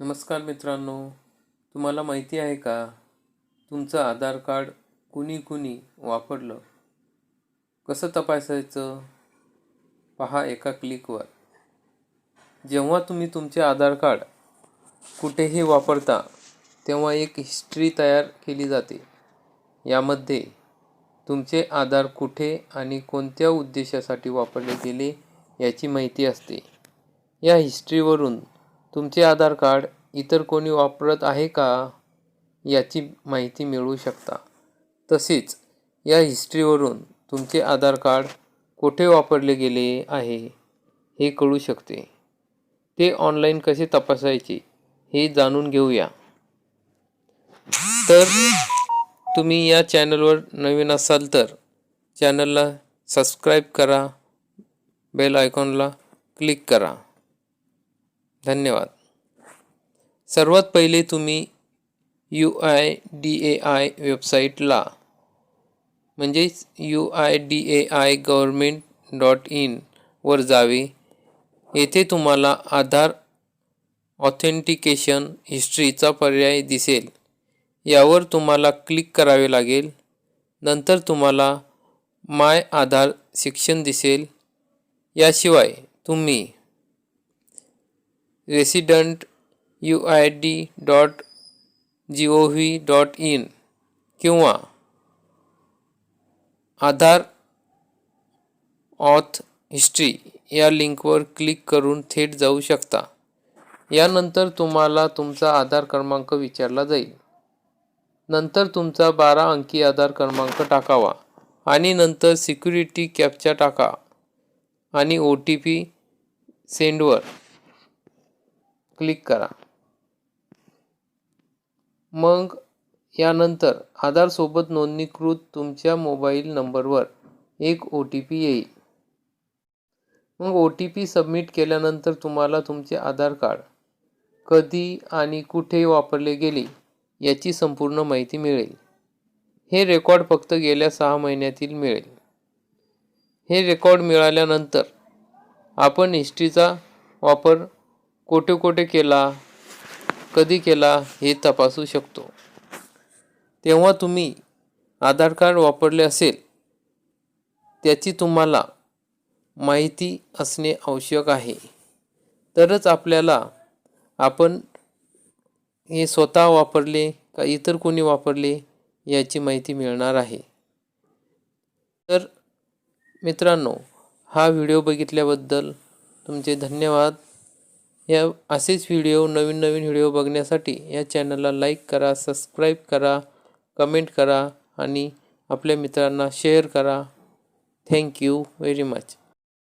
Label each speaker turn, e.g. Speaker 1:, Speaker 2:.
Speaker 1: नमस्कार मित्रांनो तुम्हाला माहिती आहे का? तुमचं आधार कार्ड कुणी कुणी वापरलं? कसं तपासायचं? पहा एका क्लिकवर. जेव्हा तुम्ही तुमचे आधार कार्ड कुठेही वापरता तेव्हा एक हिस्ट्री तयार केली जाते. यामध्ये तुमचे आधार कुठे आणि कोणत्या उद्देशासाठी वापरले गेले याची माहिती असते. या हिस्ट्रीवरून तुमचे आधार कार्ड इतर कोणी वापरत आहे का याची माहिती मिळवू शकता. तसेच या हिस्ट्रीवरून तुमचे आधार कार्ड कुठे वापरले गेले आहे हे कळू शकते. ते ऑनलाईन कसे तपासायचे हे जाणून घेऊया. तर तुम्ही या चॅनलवर नवीन असाल तर चॅनलला सबस्क्राईब करा बेल आयकॉनला क्लिक करा. धन्यवाद. सर्वात पहिले तुम्ही U I D A I वेबसाईटला म्हणजेच U I D A I government dot इनवर जावे. येथे तुम्हाला आधार ऑथेंटिकेशन हिस्ट्रीचा पर्याय दिसेल. यावर तुम्हाला क्लिक करावे लागेल. नंतर तुम्हाला माय आधार सेक्शन दिसेल. याशिवाय तुम्ही resident U I D dot G O V dot in किंवा आधार ऑथ हिस्ट्री या लिंकवर क्लिक करून थेट जाऊ शकता. यानंतर तुम्हाला तुमचा आधार क्रमांक विचारला जाईल. नंतर तुमचा बारा अंकी आधार क्रमांक टाकावा आणि नंतर सिक्युरिटी कॅपचा टाका आणि ओ टी पी सेंडवर क्लिक करा. मग यानंतर आधारसोबत नोंदणीकृत तुमच्या मोबाईल नंबरवर एक ओ टी पी येईल. मग ओ टी पी सबमिट केल्यानंतर तुम्हाला तुमचे आधार कार्ड कधी आणि कुठे वापरले गेले याची संपूर्ण माहिती मिळेल. हे रेकॉर्ड फक्त गेल्या सहा महिन्यातील मिळेल. हे रेकॉर्ड मिळाल्यानंतर आपण हिस्ट्रीचा वापर कोठे कोठे केला कधी केला हे तपासू शकतो. तेव्हा तुम्ही आधार कार्ड वापरले असेल त्याची तुम्हाला माहिती असणे आवश्यक आहे. तरच आपल्याला आपण हे स्वतः वापरले का इतर कोणी वापरले याची माहिती मिळणार आहे. तर मित्रांनो हा व्हिडिओ बघितल्याबद्दल तुमचे धन्यवाद. या असेच व्हिडिओ नवीन नवीन व्हिडिओ बघण्यासाठी या चॅनलला लाईक करा सबस्क्राईब करा कमेंट करा आणि आपल्या मित्रांना शेअर करा. Thank you very much.